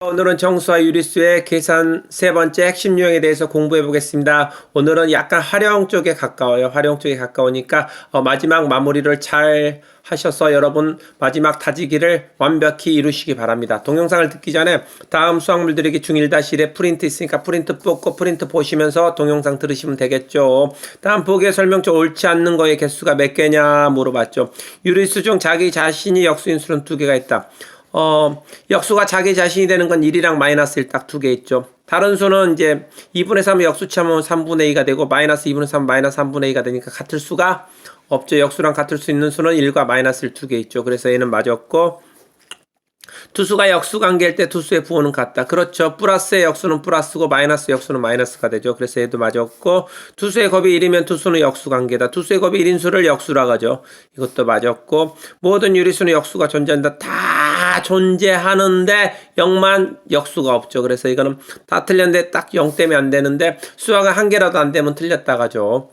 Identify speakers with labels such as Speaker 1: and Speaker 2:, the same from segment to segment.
Speaker 1: 오늘은 정수와 유리수의 계산 세 번째 핵심 유형에 대해서 공부해 보겠습니다. 오늘은 약간 활용 쪽에 가까워요. 활용 쪽에 가까우니까 어, 마지막 마무리를 잘 하셔서 여러분 마지막 다지기를 완벽히 이루시기 바랍니다. 동영상을 듣기 전에 다음 수학물들에게 중1-1에 프린트 있으니까 프린트 뽑고 프린트 보시면서 동영상 들으시면 되겠죠. 다음 보기의 설명書옳지 않는 거의 개수가 몇 개냐 물어봤죠. 유리수 중 자기 자신이 역수인 수는 두 개가 있다. 어, 역수가 자기 자신이 되는 건 1이랑 마이너스 1 딱 두 개 있죠. 다른 수는 이제 2분의 3을 역수치하면 3분의 2가 되고 마이너스 2분의 3 마이너스 3분의 2가 되니까 같을 수가 없죠. 역수랑 같을 수 있는 수는 1과 마이너스 1 두 개 있죠. 그래서 얘는 맞았고 투수가 역수 관계일 때 투수의 부호는 같다. 그렇죠. 플러스의 역수는 플러스고 마이너스 역수는 마이너스가 되죠. 그래서 얘도 맞았고 투수의 곱이 1이면 투수는 역수 관계다. 투수의 곱이 1인 수를 역수라고 하죠. 이것도 맞았고 모든 유리수는 역수가 존재한다. 다 존재하는데 0만 역수가 없죠. 그래서 이거는 다 틀렸는데 딱 0 때문에 안 되는데 수화가 한 개라도 안 되면 틀렸다 가죠.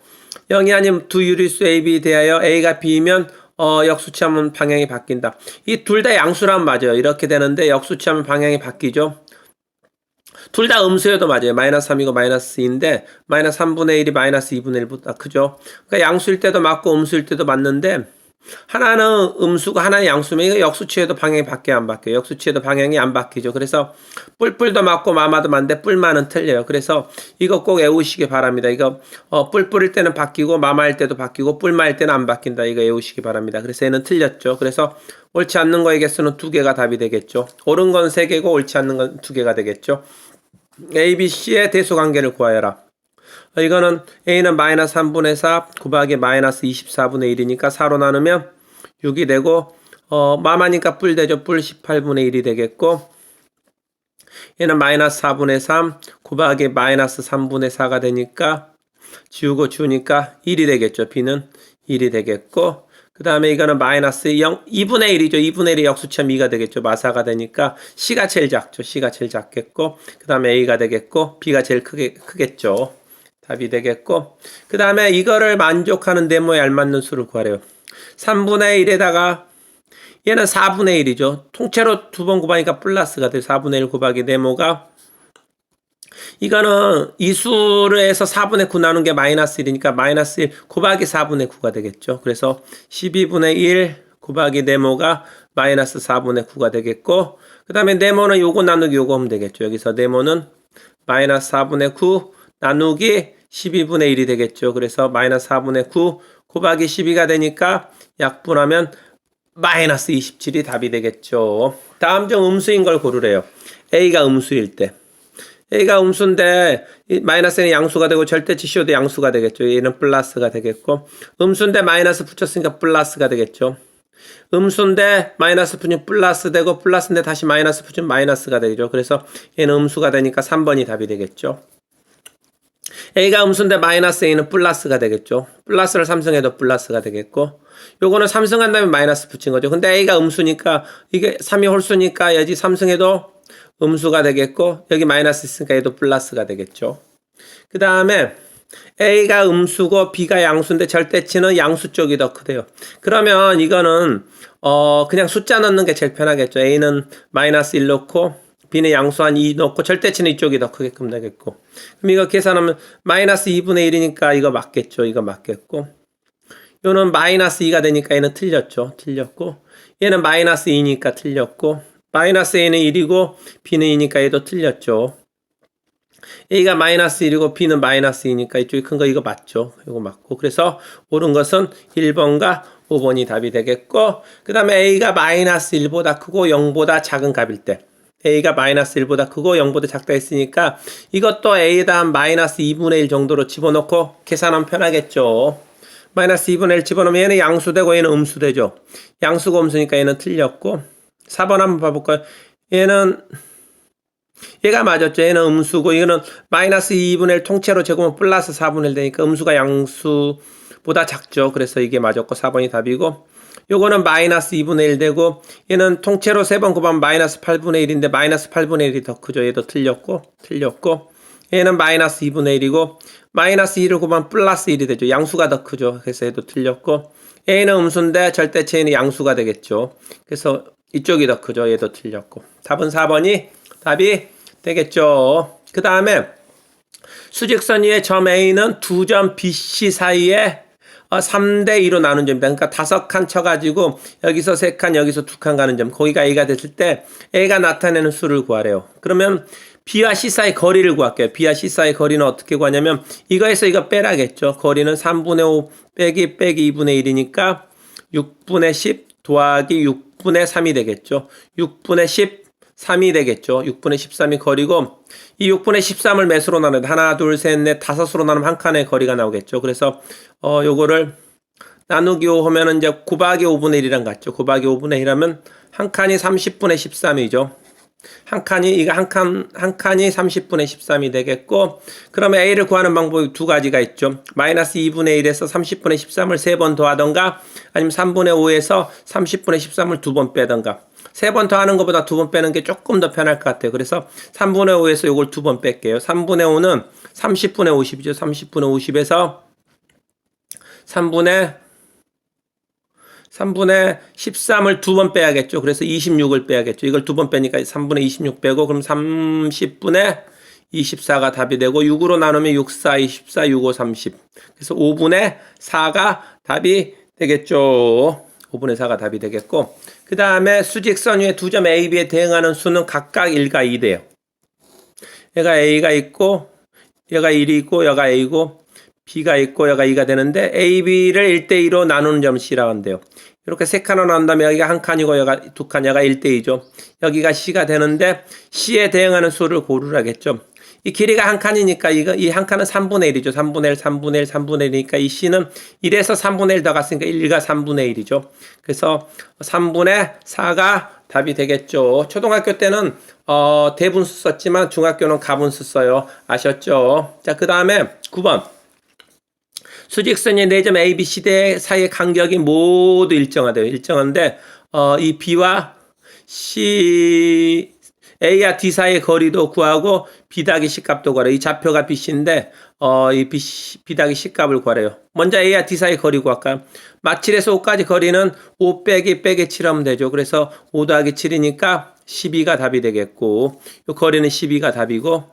Speaker 1: 0이 아니면 두 유리수 A, B 대하여 A가 B면 어, 역수치하면 방향이 바뀐다. 이 둘 다 양수란 맞아요. 이렇게 되는데 역수치하면 방향이 바뀌죠. 둘 다 음수여도 맞아요. 마이너스 3이고 마이너스 2인데 마이너스 3분의 1이 마이너스 2분의 1보다 크죠. 그러니까 양수일 때도 맞고 음수일 때도 맞는데 하나는 음수고 하나는 양수면 이거 역수치에도 방향이 바뀌어 안 바뀌어요. 역수치에도 방향이 안 바뀌죠. 그래서 뿔뿔도 맞고 마마도 맞는데 뿔만은 틀려요. 그래서 이거 꼭 외우시기 바랍니다. 이거 어, 뿔뿔일 때는 바뀌고 마마일 때도 바뀌고 뿔마일 때는 안 바뀐다. 이거 외우시기 바랍니다. 그래서 얘는 틀렸죠. 그래서 옳지 않는 거의 개수는 두 개가 답이 되겠죠. 옳은 건 세 개고 옳지 않는 건 두 개가 되겠죠. A, B, C의 대수 관계를 구하여라. 어, 이거는 A는 마이너스 3분의 4 곱하기 마이너스 24분의 1이니까 4로 나누면 6이 되고 어, 마마니까 뿔 되죠. 뿔 18분의 1이 되겠고 얘는 마이너스 4분의 3 곱하기 마이너스 3분의 4가 되니까 지우고 지우니까 1이 되겠죠. B는 1이 되겠고 그 다음에 이거는 마이너스 0, 2분의 1이죠. 2분의 1이 역수치하면 2가 되겠죠. 마사가 되니까 C가 제일 작죠. C가 제일 작겠고 그 다음에 A가 되겠고 B가 제일 크게, 크겠죠. 답이 되겠고 그 다음에 이거를 만족하는 네모에 알맞는 수를 구하래요. 3분의 1에다가 얘는 4분의 1이죠. 통째로 두 번 곱하니까 플러스가 돼요. 4분의 1 곱하기 네모가 이거는 이 수를 해서 4분의 9 나눈 게 마이너스 1이니까 마이너스 1 곱하기 4분의 9가 되겠죠. 그래서 12분의 1 곱하기 네모가 마이너스 4분의 9가 되겠고 그 다음에 네모는 요거 나누기 요거 하면 되겠죠. 여기서 네모는 마이너스 4분의 9 나누기 12분의 1이 되겠죠. 그래서 마이너스 4분의 9 곱하기 12가 되니까 약분하면 마이너스 27이 답이 되겠죠. 다음 중 음수인 걸 고르래요. A가 음수일 때. A가 음수인데 마이너스는 양수가 되고 절대치 C도 양수가 되겠죠. 얘는 플러스가 되겠고 음수인데 마이너스 붙였으니까 플러스가 되겠죠. 음수인데 마이너스 붙이면 플러스 되고 플러스인데 다시 마이너스 붙이면 마이너스가 되죠. 그래서 얘는 음수가 되니까 3번이 답이 되겠죠. A가 음수인데 마이너스 A는 플러스가 되겠죠. 플러스를 삼성해도 플러스가 되겠고 요거는 삼성한 다음에 마이너스 붙인 거죠. 근데 A가 음수니까 이게 3이 홀수니까 여기 삼성해도 음수가 되겠고 여기 마이너스 있으니까 얘도 플러스가 되겠죠. 그 다음에 A가 음수고 B가 양수인데 절대치는 양수 쪽이 더 크대요. 그러면 이거는 어 그냥 숫자 넣는 게 제일 편하겠죠. A는 마이너스 1 넣고 B는 양수한 2 넣고 절대치는 이쪽이 더 크게끔 되겠고 그럼 이거 계산하면 마이너스 2분의 1이니까 이거 맞겠죠. 이거 맞겠고 요는 마이너스 2가 되니까 얘는 틀렸죠. 틀렸고 얘는 마이너스 2니까 틀렸고 마이너스 A는 1이고 B는 2니까 얘도 틀렸죠. A가 마이너스 1이고 B는 마이너스 2니까 이쪽이 큰 거 이거 맞죠. 이거 맞고 그래서 옳은 것은 1번과 5번이 답이 되겠고 그 다음에 A가 마이너스 1보다 크고 0보다 작은 값일 때 A가 마이너스 1보다 크고 0보다 작다 했으니까 이것도 A에다 한 마이너스 2분의 1 정도로 집어넣고 계산하면 편하겠죠. 마이너스 2분의 1 집어넣으면 얘는 양수되고 얘는 음수되죠. 양수가 음수니까 얘는 틀렸고 4번 한번 봐볼까요? 얘는 얘가 맞았죠. 얘는 음수고 이거는 마이너스 2분의 1 통째로 제곱은 플러스 4분의 1 되니까 음수가 양수보다 작죠. 그래서 이게 맞았고 4번이 답이고 요거는 마이너스 2분의 1 되고 얘는 통째로 3번 곱하면 마이너스 8분의 1인데 마이너스 8분의 1이 더 크죠. 얘도 틀렸고 틀렸고 얘는 마이너스 2분의 1이고 마이너스 2를 곱하면 플러스 1이 되죠. 양수가 더 크죠. 그래서 얘도 틀렸고 A는 음수인데 절대체는 양수가 되겠죠. 그래서 이쪽이 더 크죠. 얘도 틀렸고 답은 4번이 답이 되겠죠. 그 다음에 수직선 위의 점 A는 두 점 BC 사이에 어, 3대 2로 나눈 점이다. 그러니까 다섯 칸 쳐가지고 여기서 세 칸, 여기서 두 칸 가는 점. 거기가 A가 됐을 때 A가 나타내는 수를 구하래요. 그러면 B와 C 사이 거리를 구할게요. B와 C 사이 거리는 어떻게 구하냐면 이거에서 이거 빼라겠죠. 거리는 3분의 5 빼기 빼기 2분의 1이니까 6분의 10 더하기 6분의 3이 되겠죠. 6분의 10 3이 되겠죠. 6분의 13이 거리고 이 6분의 13을 몇으로 나누면 하나, 둘, 셋, 넷, 다섯으로 나누면 한 칸의 거리가 나오겠죠. 그래서 어 요거를 나누기 5 하면은 이제 곱하기 5분의 1이랑 같죠. 곱하기 5분의 1 하면 한 칸이 30분의 13이죠. 한 칸이 이거 한 칸 한 칸이 30분의 13이 되겠고 그러면 a를 구하는 방법이 두 가지가 있죠. 마이너스 2분의 1에서 30분의 13을 세 번 더하던가 아니면 3분의 5에서 30분의 13을 두 번 빼던가 세 번 더 하는 것보다 두 번 빼는 게 조금 더 편할 것 같아요. 그래서 3분의 5에서 이걸 두 번 뺄게요. 3분의 5는 30분의 50이죠. 30분의 50에서 3분의 3분의 13을 두 번 빼야겠죠. 그래서 26을 빼야겠죠. 이걸 두 번 빼니까 3분의 26 빼고 그럼 30분의 24가 답이 되고 6으로 나누면 6, 4, 24, 6, 5, 30. 그래서 5분의 4가 답이 되겠죠. 5분의 4가 답이 되겠고 그 다음에 수직선 위에 두 점 A, B에 대응하는 수는 각각 1과 2 돼요. 얘가 A가 있고 얘가 1이 있고 얘가 A고 B가 있고 여가 2가 되는데 A, B를 1대2로 나누는 점 C라고 한대요. 이렇게 세 칸으로 나눈 다음에 여기가 한 칸이고 여가 두 칸, 여가 1대2죠. 여기가 C가 되는데 C에 대응하는 수를 고르라겠죠. 이 길이가 한 칸이니까 이거 이 한 칸은 3분의 1이죠. 3분의 1, 3분의 1, 3분의 1이니까 이 C는 1에서 3분의 1 더 갔으니까 1과 3분의 1이죠. 그래서 3분의 4가 답이 되겠죠. 초등학교 때는 어, 대분수 썼지만 중학교는 가분수 써요. 아셨죠? 자, 그 다음에 9번. 수직선의 4점 A, B, C 대 사이의 간격이 모두 일정하대요. 일정한데 어, 이 B와 C, A와 D 사이의 거리도 구하고 B 더하기 C 값도 구하래요. 이 좌표가 BC인데 어, 이 B, B 더하기 C 값을 구하래요. 먼저 A와 D 사이 거리 구할까요? 마칠에서 5까지 거리는 5 빼기 빼기 7 하면 되죠. 그래서 5 더하기 7이니까 12가 답이 되겠고 이 거리는 12가 답이고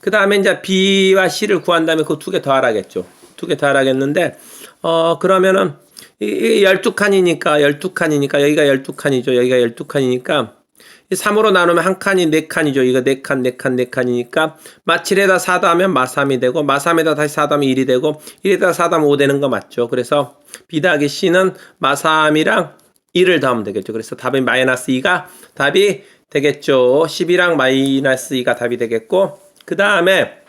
Speaker 1: 그 다음에 이제 B와 C를 구한 다음에 그 두 개 더하라겠죠. 두 개 더하라겠는데, 어, 그러면은, 이 12칸이니까, 12칸이니까, 여기가 12칸이죠. 여기가 12칸이니까, 이 3으로 나누면 한 칸이 4칸이죠. 이거 4칸, 4칸, 4칸이니까, 마7에다 4 더하면 마3이 되고, 마3에다 다시 4 더하면 1이 되고, 1에다 4 더하면 5 되는 거 맞죠. 그래서, B 더하기 C는 마3이랑 1을 더하면 되겠죠. 그래서 답이 마이너스 2가 답이 되겠죠. 10이랑 마이너스 2가 답이 되겠고, 그 다음에,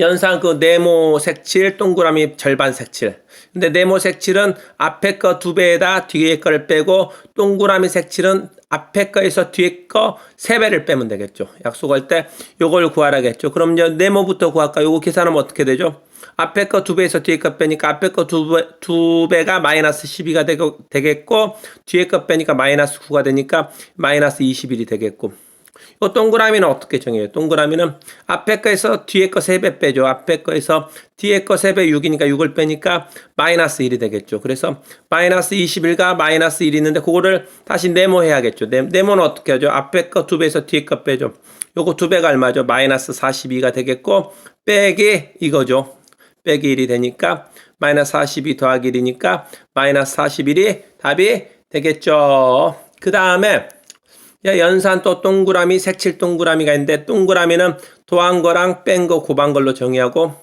Speaker 1: 연상 그 네모 색칠 동그라미 절반 색칠. 근데 네모 색칠은 앞에 거 두 배에다 뒤에 거를 빼고 동그라미 색칠은 앞에 거에서 뒤에 거 세 배를 빼면 되겠죠. 약속할 때 요걸 구하라겠죠. 그럼 이제 네모부터 구할까? 요거 계산하면 어떻게 되죠? 앞에 거 두 배에서 뒤에 거 빼니까 앞에 거두 배, 두 배가 마이너스 12가 되고, 되겠고 뒤에 거 빼니까 마이너스 9가 되니까 마이너스 21이 되겠고 요 동그라미는 어떻게 정해요? 동그라미는 앞에 거에서 뒤에 거 3배 빼죠. 앞에 거에서 뒤에 거 3배 6이니까 6을 빼니까 마이너스 1이 되겠죠. 그래서 마이너스 21과 마이너스 1이 있는데 그거를 다시 네모해야겠죠. 네, 네모는 어떻게 하죠? 앞에 거 2배에서 뒤에 거 빼죠. 요거 2배가 얼마죠? 마이너스 42가 되겠고 빼기 이거죠. 빼기 1이 되니까 마이너스 42 더하기 1이니까 마이너스 41이 답이 되겠죠. 그 다음에 연산 또 동그라미, 색칠 동그라미가 있는데 동그라미는 더한 거랑 뺀 거 곱한 걸로 정의하고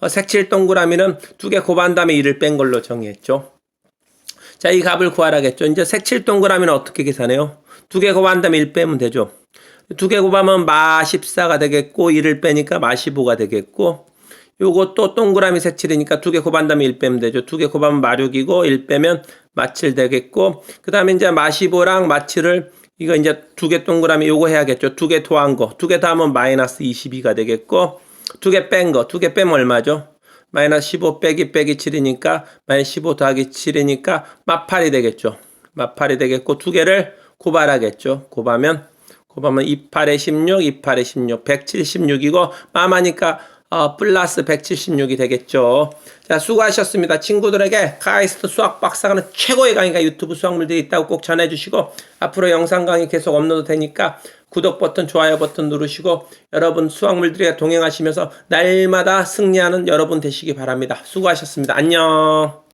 Speaker 1: 어, 색칠 동그라미는 두 개 곱한 다음에 1을 뺀 걸로 정의했죠. 자, 이 값을 구하라겠죠. 이제 색칠 동그라미는 어떻게 계산해요? 두 개 곱한 다음에 1 빼면 되죠. 두 개 곱하면 마 14가 되겠고 1을 빼니까 마 15가 되겠고 또 동그라미 색칠이니까 두 개 곱한 다음에 1 빼면 되죠. 두 개 곱하면 마 6이고 1 빼면 마 7 되겠고 그 다음에 이제 마 15랑 마 7을 이거 이제 두 개 동그라미 요거 해야겠죠. 두 개 더한 거. 두 개 더하면 마이너스 22가 되겠고, 두 개 뺀 거. 두 개 빼면 얼마죠? 마이너스 15 빼기 빼기 7이니까, 마이너스 15 더하기 7이니까, 마8이 되겠죠. 마8이 되겠고, 두 개를 고발하겠죠. 곱하면, 곱하면 28에 16, 28에 16, 176이고, 마마니까, 어, 플러스 176이 되겠죠. 자, 수고하셨습니다. 친구들에게 카이스트 수학 박사가는 최고의 강의가 유튜브 수학물들이 있다고 꼭 전해주시고 앞으로 영상 강의 계속 업로드 되니까 구독 버튼, 좋아요 버튼 누르시고 여러분 수학물들과 동행하시면서 날마다 승리하는 여러분 되시기 바랍니다. 수고하셨습니다. 안녕.